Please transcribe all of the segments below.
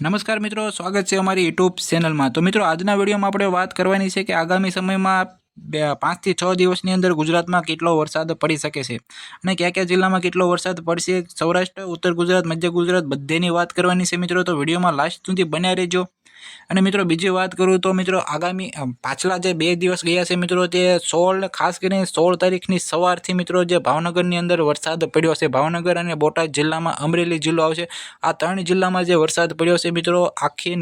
નમસ્કાર મિત્રો, સ્વાગત છે અમારી યુટ્યુબ ચેનલમાં તો મિત્રો, આજના વિડીયોમાં આપણે વાત કરવાની છે કે આગામી સમયમાં બે, પાંચથી છ દિવસની અંદર ગુજરાતમાં કેટલો વરસાદ પડી શકે છે અને કયા કયા જિલ્લામાં કેટલો વરસાદ પડશે? સૌરાષ્ટ્ર, ઉત્તર ગુજરાત, મધ્ય ગુજરાત બધેની વાત કરવાની છે મિત્રો. તો વિડીયોમાં લાસ્ટ સુધી બન્યા રહેજો. અને મિત્રો બીજી વાત કરું તો મિત્રો આગામી પાછલા જે બે દિવસ ગયા છે મિત્રો તે સોળ, ખાસ કરીને સોળ તારીખની સવારથી મિત્રો જે ભાવનગરની અંદર વરસાદ પડ્યો છે. ભાવનગર અને બોટાદ જિલ્લામાં અમરેલી જિલ્લો આવશે. આ ત્રણ જિલ્લામાં જે વરસાદ પડ્યો છે મિત્રો આખી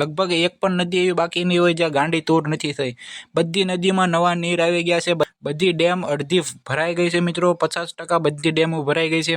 લગભગ એક પણ નદી એવી બાકી નહીં હોય જ્યાં ગાંડી તૂર નથી થઈ. બધી નદીમાં નવા નીર આવી ગયા છે. બધી ડેમ અડધી ભરાઈ ગઈ છે મિત્રો. પચાસ ટકા બધી ડેમો ભરાઈ ગઈ છે.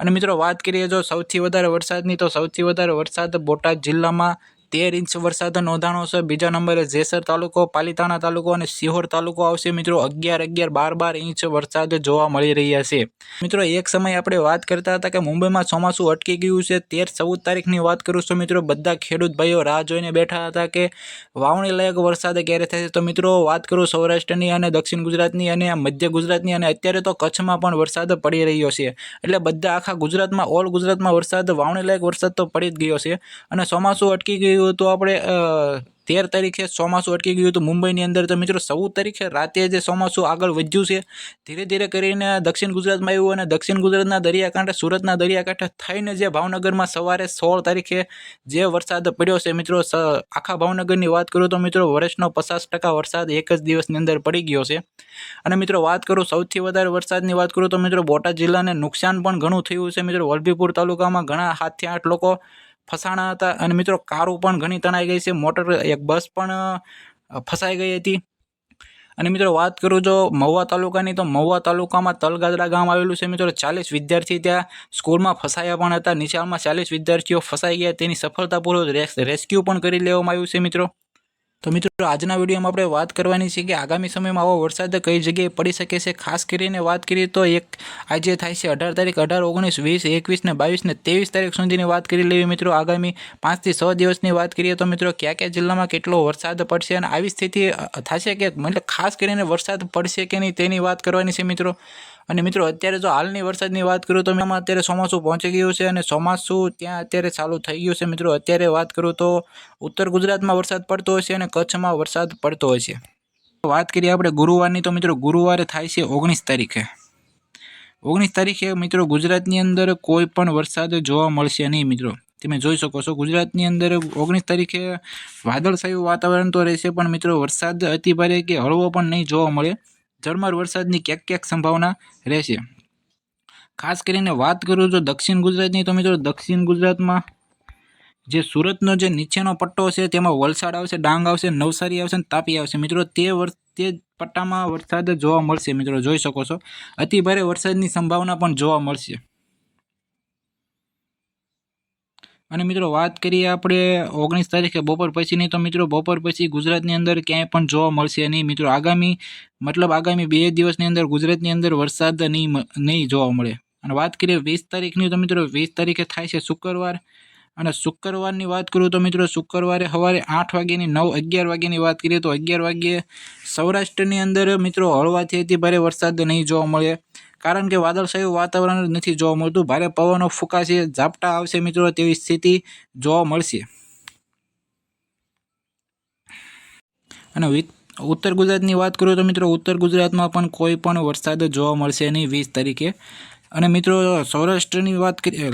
અને મિત્રો વાત કરીએ જો સૌથી વધારે વરસાદની તો સૌથી વધારે વરસાદ બોટાદ જિલ્લામાં તેર ઇંચ વરસાદ નોંધાણો છે. બીજા નંબરે જેસર તાલુકો, પાલિતાણા તાલુકો અને સિહોર તાલુકો આવશે. મિત્રો, અગિયાર અગિયાર બાર બાર ઇંચ વરસાદ જોવા મળી રહ્યા છે. મિત્રો, એક સમય આપણે વાત કરતા હતા કે મુંબઈમાં ચોમાસું અટકી ગયું છે. તેર ચૌદ તારીખની વાત કરું છું. મિત્રો, બધા ખેડૂત ભાઈઓ રાહ જોઈને બેઠા હતા કે વાવણી લાયક વરસાદ ક્યારે થશે? તો મિત્રો, વાત કરું સૌરાષ્ટ્રની અને દક્ષિણ ગુજરાતની અને મધ્ય ગુજરાતની અને અત્યારે તો કચ્છમાં પણ વરસાદ પડી રહ્યો છે. એટલે બધા આખા ગુજરાતમાં, ઓલ ગુજરાતમાં વરસાદ, વાવણી લાયક વરસાદ તો પડી જ ગયો છે. અને ચોમાસું અટકી ગયું તો આપણે તેર તારીખે ચોમાસું અટકી ગયું હતું મુંબઈની અંદર. તો મિત્રો, ચૌદ તારીખે રાતે જે ચોમાસું આગળ વધ્યું છે, ધીરે ધીરે કરીને દક્ષિણ ગુજરાતમાં આવ્યું અને દક્ષિણ ગુજરાતના દરિયાકાંઠે, સુરતના દરિયાકાંઠે થઈને જે ભાવનગરમાં સવારે સોળ તારીખે જે વરસાદ પડ્યો છે, મિત્રો આખા ભાવનગરની વાત કરું તો મિત્રો, વર્ષનો પચાસ ટકા વરસાદ એક જ દિવસની અંદર પડી ગયો છે. અને મિત્રો, વાત કરું સૌથી વધારે વરસાદની વાત કરું તો મિત્રો, બોટાદ જિલ્લાને નુકસાન પણ ઘણું થયું છે. મિત્રો, વલભીપુર તાલુકામાં ઘણા સાતથી આઠ લોકો ફસાણા હતા. અને મિત્રો, કારો પણ ઘણી તણાઈ ગઈ છે. મોટર, એક બસ પણ ફસાઈ ગઈ હતી. અને મિત્રો, વાત કરું જો મહુવા તાલુકાની, તો મહુવા તાલુકામાં તલગાદરા ગામ આવેલું છે. મિત્રો, ચાલીસ વિદ્યાર્થી ત્યાં સ્કૂલમાં ફસાયા પણ હતા. નિશાળમાં ચાલીસ વિદ્યાર્થીઓ ફસાઈ ગયા. તેની સફળતાપૂર્વક રેસ- રેસ્ક્યુ પણ કરી લેવામાં આવ્યું છે, મિત્રો. તો મિત્રો, આજના વિડીયોમાં આપણે વાત કરવાની છે કે આગામી સમયમાં આવો વરસાદ કઈ જગ્યાએ પડી શકે છે? ખાસ કરીને વાત કરીએ તો એક આજે થાય છે અઢાર તારીખ, અઢાર, ઓગણીસ, વીસ, એકવીસ ને બાવીસ ને ત્રેવીસ તારીખ સુધીની વાત કરી લેવી મિત્રો. આગામી પાંચથી છ દિવસની વાત કરીએ તો મિત્રો, કયા કયા જિલ્લામાં કેટલો વરસાદ પડશે અને આવી સ્થિતિ થશે કે મતલબ ખાસ કરીને વરસાદ પડશે કે નહીં તેની વાત કરવાની છે મિત્રો. અને મિત્રો, અત્યારે જો હાલની વરસાદની વાત કરું તો એમાં અત્યારે ચોમાસું પહોંચી ગયું છે અને ચોમાસું ત્યાં અત્યારે ચાલુ થઈ ગયું છે. મિત્રો, અત્યારે વાત કરું તો ઉત્તર ગુજરાતમાં વરસાદ પડતો હશે અને કચ્છમાં વરસાદ પડતો હશે વાત કરીએ આપણે ગુરુવારની. તો મિત્રો, ગુરુવારે થાય છે ઓગણીસ તારીખે. ઓગણીસ તારીખે મિત્રો, ગુજરાતની અંદર કોઈ પણ વરસાદ જોવા મળશે નહીં મિત્રો. તમે જોઈ શકો છો, ગુજરાતની અંદર ઓગણીસ તારીખે વાદળછાયું વાતાવરણ તો રહેશે, પણ મિત્રો, વરસાદ અતિભારે કે હળવો પણ નહીં જોવા મળે. ઝરમર વરસાદની ક્યાંક ક્યાંક સંભાવના રહેશે. ખાસ કરીને વાત કરું જો દક્ષિણ ગુજરાતની, તો મિત્રો દક્ષિણ ગુજરાતમાં જે સુરતનો જે નીચેનો પટ્ટો છે, તેમાં વલસાડ આવશે, ડાંગ આવશે, નવસારી આવશે અને તાપી આવશે. મિત્રો, તે વર્ષ તે પટ્ટામાં વરસાદ જોવા મળશે, મિત્રો, જોઈ શકો છો. અતિભારે વરસાદની સંભાવના પણ જોવા મળશે. અને મિત્રો, વાત કરીએ આપણે ઓગણીસ તારીખે બપોર પછીની, તો મિત્રો, બપોર પછી ગુજરાતની અંદર ક્યાંય પણ જોવા મળશે નહીં. મિત્રો, આગામી, મતલબ આગામી બે દિવસની અંદર ગુજરાતની અંદર વરસાદ નહીં નહીં જોવા મળે. અને વાત કરીએ વીસ તારીખની, તો મિત્રો, વીસ તારીખે થાય છે શુક્રવાર. અને શુક્રવારની વાત કરું તો મિત્રો, શુક્રવારે સવારે આઠ વાગ્યાની, નવ અગિયાર વાગ્યાની વાત કરીએ તો અગિયાર વાગ્યે સૌરાષ્ટ્રની અંદર મિત્રો હળવાથી અતિ ભારે વરસાદ નહીં જોવા મળે. કારણ કે વાદળછાયું વાતાવરણ નથી જોવા મળતું. ભારે પવનો ફૂંકાશે, ઝાપટા આવશે મિત્રો, તેવી સ્થિતિ જોવા મળશે. અને ઉત્તર ગુજરાતની વાત કરું તો મિત્રો, ઉત્તર ગુજરાતમાં પણ કોઈ પણ વરસાદ જોવા મળશે નહીં વીસ તરીકે અને મિત્રો, સૌરાષ્ટ્રની વાત કરીએ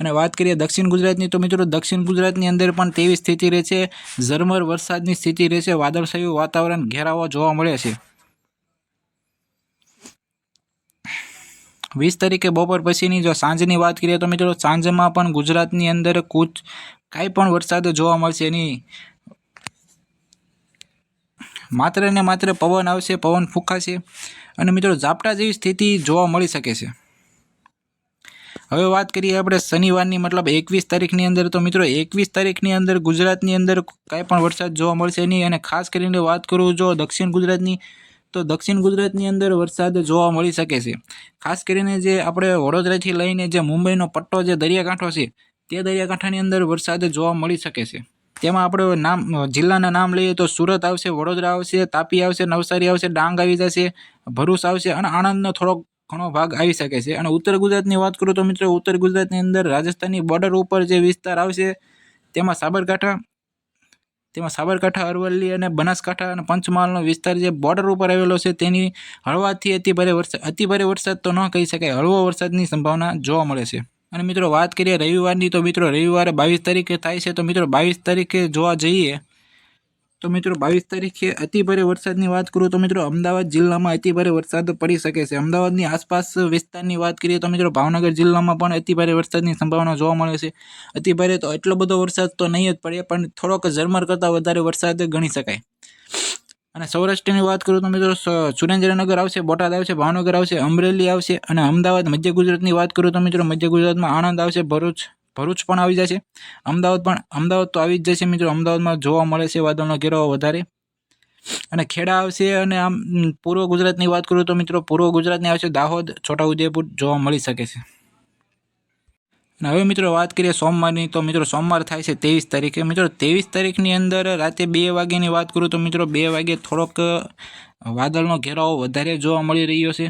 અને વાત કરીએ દક્ષિણ ગુજરાતની, તો મિત્રો, દક્ષિણ ગુજરાતની અંદર પણ તેવી સ્થિતિ રહેશે ઝરમર વરસાદની સ્થિતિ રહેશે વાદળછાયું વાતાવરણ ઘેરાવા જોવા મળે છે. વીસ તારીખે બપોર પછીની જો સાંજની વાત કરીએ તો મિત્રો સાંજમાં પણ ગુજરાતની અંદર કૂચ કાંઈ પણ વરસાદ જોવા મળશે નહીં માત્ર ને માત્ર પવન આવશે, પવન ફૂંકાશે અને મિત્રો ઝાપટા જેવી સ્થિતિ જોવા મળી શકે છે. હવે વાત કરીએ આપણે શનિવારની, મતલબ એકવીસ તારીખની અંદર તો મિત્રો એકવીસ તારીખની અંદર ગુજરાતની અંદર કાંઈ પણ વરસાદ જોવા મળશે નહીં અને ખાસ કરીને વાત કરું જો દક્ષિણ ગુજરાતની તો દક્ષિણ ગુજરાતની અંદર વરસાદ જોવા મળી શકે છે. ખાસ કરીને જે આપણે વડોદરાથી લઈને જે મુંબઈનો પટ્ટો જે દરિયાકાંઠો છે, તે દરિયાકાંઠાની અંદર વરસાદ જોવા મળી શકે છે. તેમાં આપણે નામ, જિલ્લાના નામ લઈએ તો સુરત આવશે, વડોદરા આવશે, તાપી આવશે, નવસારી આવશે, ડાંગ આવી જશે, ભરૂચ આવશે અને આણંદનો થોડોક ઘણો ભાગ આવી શકે છે. અને ઉત્તર ગુજરાતની વાત કરું તો મિત્રો, ઉત્તર ગુજરાતની અંદર રાજસ્થાનની બોર્ડર ઉપર જે વિસ્તાર આવશે, તેમાં સાબરકાંઠા તેમાં સાબરકાંઠા, અરવલ્લી અને બનાસકાંઠા અને પંચમહાલનો વિસ્તાર જે બોર્ડર ઉપર આવેલો છે, તેની હળવાથી અતિભારે વરસાદ અતિભારે વરસાદ તો ન કહી શકાય, હળવો વરસાદની સંભાવના જોવા મળે છે. અને મિત્રો વાત કરીએ રવિવારની, તો મિત્રો રવિવારે બાવીસ તારીખે થાય છે, તો મિત્રો બાવીસ તારીખે જોવા જઈએ તો મિત્રો બાવીસ તારીખે અતિભારે વરસાદની વાત કરું તો મિત્રો અમદાવાદ જિલ્લામાં અતિભારે વરસાદ પડી શકે છે. અમદાવાદની આસપાસ વિસ્તારની વાત કરીએ તો મિત્રો ભાવનગર જિલ્લામાં પણ અતિભારે વરસાદની સંભાવના જોવા મળે છે. અતિભારે તો એટલો બધો વરસાદ તો નહીં જ પડે, પણ થોડોક ઝરમર કરતાં વધારે વરસાદ ગણી શકાય. અને સૌરાષ્ટ્રની વાત કરું તો મિત્રો સુરેન્દ્રનગર આવશે, બોટાદ આવશે, ભાવનગર આવશે, અમરેલી આવશે અને અમદાવાદ મધ્ય ગુજરાતની વાત કરું તો મિત્રો મધ્ય ગુજરાતમાં આણંદ આવશે, ભરૂચ ભરૂચ પણ આવી જશે. અમદાવાદ પણ, અમદાવાદ તો આવી જ જશે મિત્રો. અમદાવાદમાં જોવા મળે છે વાદળનો ઘેરાવો વધારે. અને ખેડા આવશે અને આમ પૂર્વ ગુજરાતની વાત કરું તો મિત્રો, પૂર્વ ગુજરાતની આવશે દાહોદ, છોટાઉદેપુર જોવા મળી શકે છે. અને હવે મિત્રો વાત કરીએ સોમવારની, તો મિત્રો સોમવાર થાય છે ત્રેવીસ તારીખે. મિત્રો ત્રેવીસ તારીખની અંદર રાતે બે વાગ્યાની વાત કરું તો મિત્રો બે વાગે થોડોક વાદળનો ઘેરાવો વધારે જોવા મળી રહ્યો છે.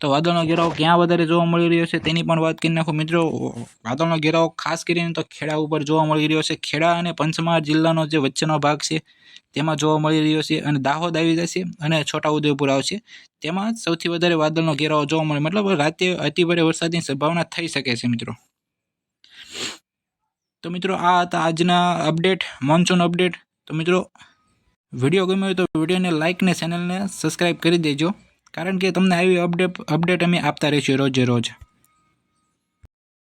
તો વાદળનો ઘેરાવો ક્યાં વધારે જોવા મળી રહ્યો છે તેની પણ વાત કરી નાખો. મિત્રો, વાદળનો ઘેરાવો ખાસ કરીને તો ખેડા ઉપર જોવા મળી રહ્યો છે. ખેડા અને પંચમહાલ જિલ્લાનો જે વચ્ચેનો ભાગ છે, તેમાં જોવા મળી રહ્યો છે અને દાહોદ આવી જશે અને છોટાઉદેપુર આવશે. તેમાં સૌથી વધારે વાદળનો ઘેરાવો જોવા મળે. મતલબ રાતે અતિભારે વરસાદની સંભાવના થઈ શકે છે, મિત્રો. તો મિત્રો, આ હતા આજના અપડેટ મોન્સૂન અપડેટ. તો મિત્રો, વીડિયો ગમ્યો હોય તો વિડીયોને લાઇક ને ચેનલને સબસ્ક્રાઈબ કરી દેજો. કારણ કે તમને આવી અપડેટ અપડેટ અમે આપતા રહીશું રોજે રોજ.